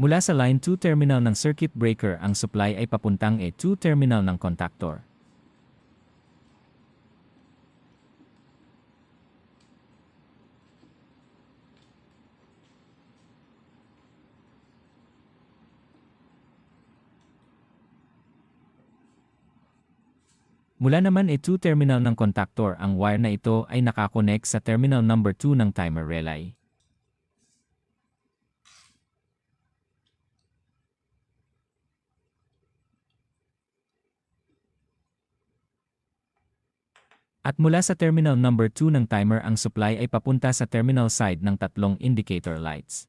Mula sa line 2 terminal ng circuit breaker ang supply ay papuntang E2 terminal ng contactor. Mula naman E2 terminal ng contactor ang wire na ito ay nakakonek sa terminal number 2 ng timer relay. At mula sa terminal number 2 ng timer ang supply ay papunta sa terminal side ng tatlong indicator lights.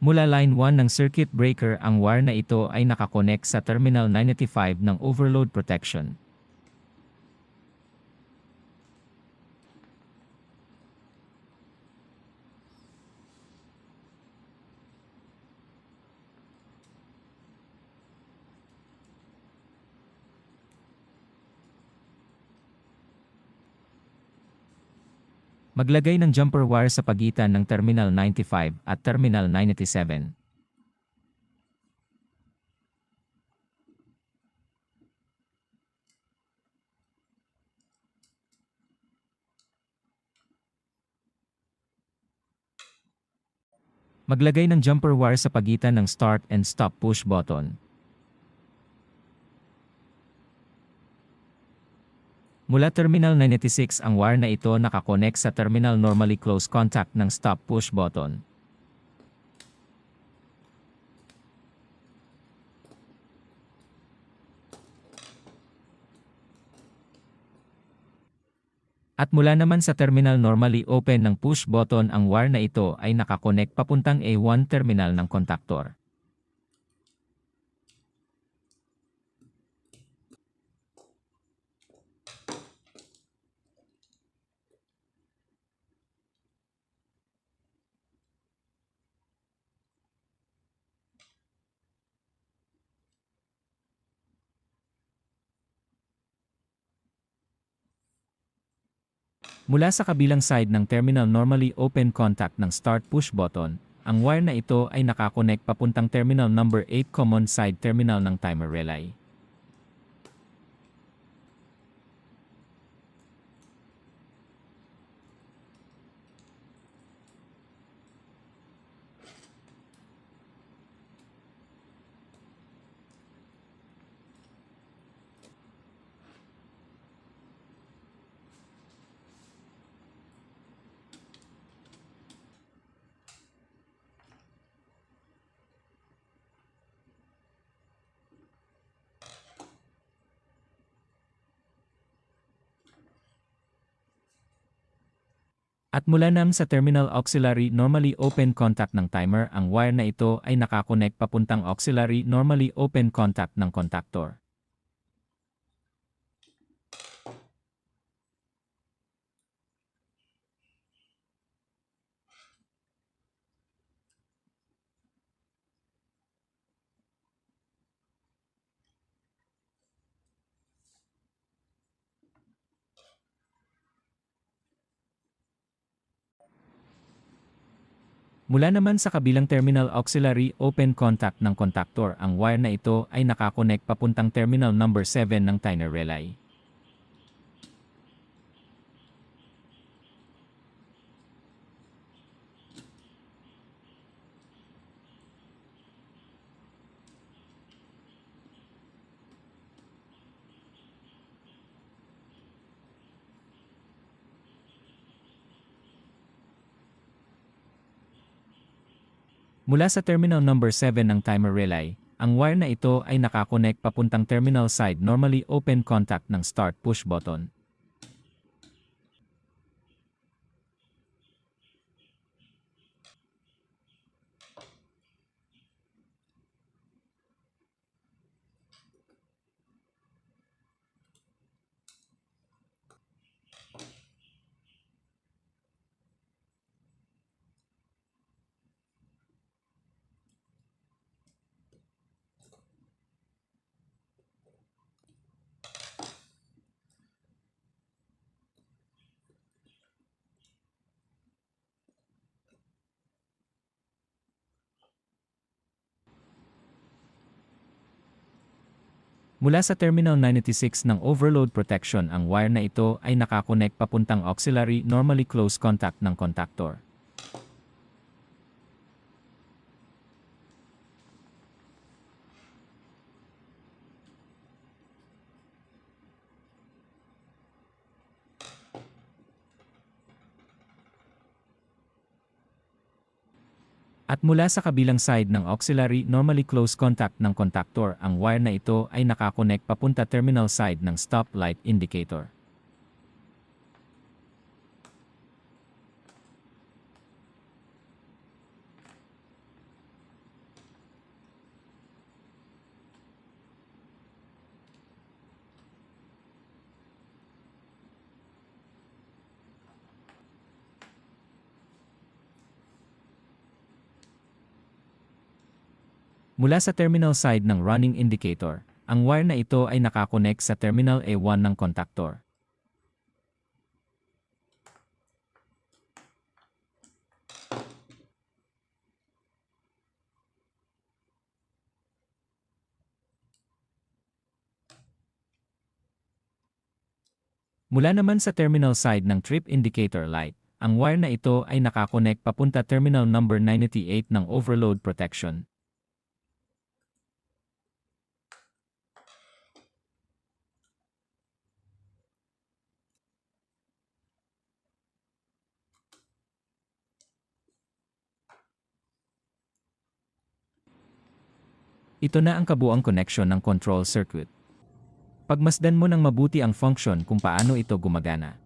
Mula line 1 ng circuit breaker ang wire na ito ay nakakonek sa terminal 985 ng overload protection. Maglagay ng jumper wire sa pagitan ng Terminal 95 at Terminal 987. Maglagay ng jumper wire sa pagitan ng start and stop push button. Mula Terminal 986 ang wire na ito nakakonek sa Terminal Normally Close Contact ng Stop Push button. At mula naman sa terminal normally open ng push button ang wire na ito ay nakakonek papuntang A1 terminal ng kontaktor. Mula sa kabilang side ng terminal normally open contact ng start push button, ang wire na ito ay nakakonek papuntang terminal number 8 common side terminal ng timer relay. At mula nam sa terminal auxiliary normally open contact ng timer ang wire na ito ay nakakonek papuntang auxiliary normally open contact ng contactor. Mula naman sa kabilang terminal auxiliary open contact ng contactor ang wire na ito ay nakakonek papuntang terminal number 7 ng timer relay. Mula sa terminal number 7 ng timer relay, ang wire na ito ay nakakonek papuntang terminal side normally open contact ng start push button. Mula sa Terminal 96 ng Overload Protection ang wire na ito ay nakakonek papuntang auxiliary normally close contact ng contactor. At mula sa kabilang side ng auxiliary normally close contact ng contactor ang wire na ito ay nakakonek papunta terminal side ng stop light indicator. Mula sa terminal side ng running indicator, ang wire na ito ay nakakonek sa terminal A1 ng contactor. Mula naman sa terminal side ng trip indicator light, ang wire na ito ay nakakonek papunta terminal number 98 ng overload protection. Ito na ang kabuang connection ng control circuit. Pagmasdan mo ng mabuti ang function kung paano ito gumagana.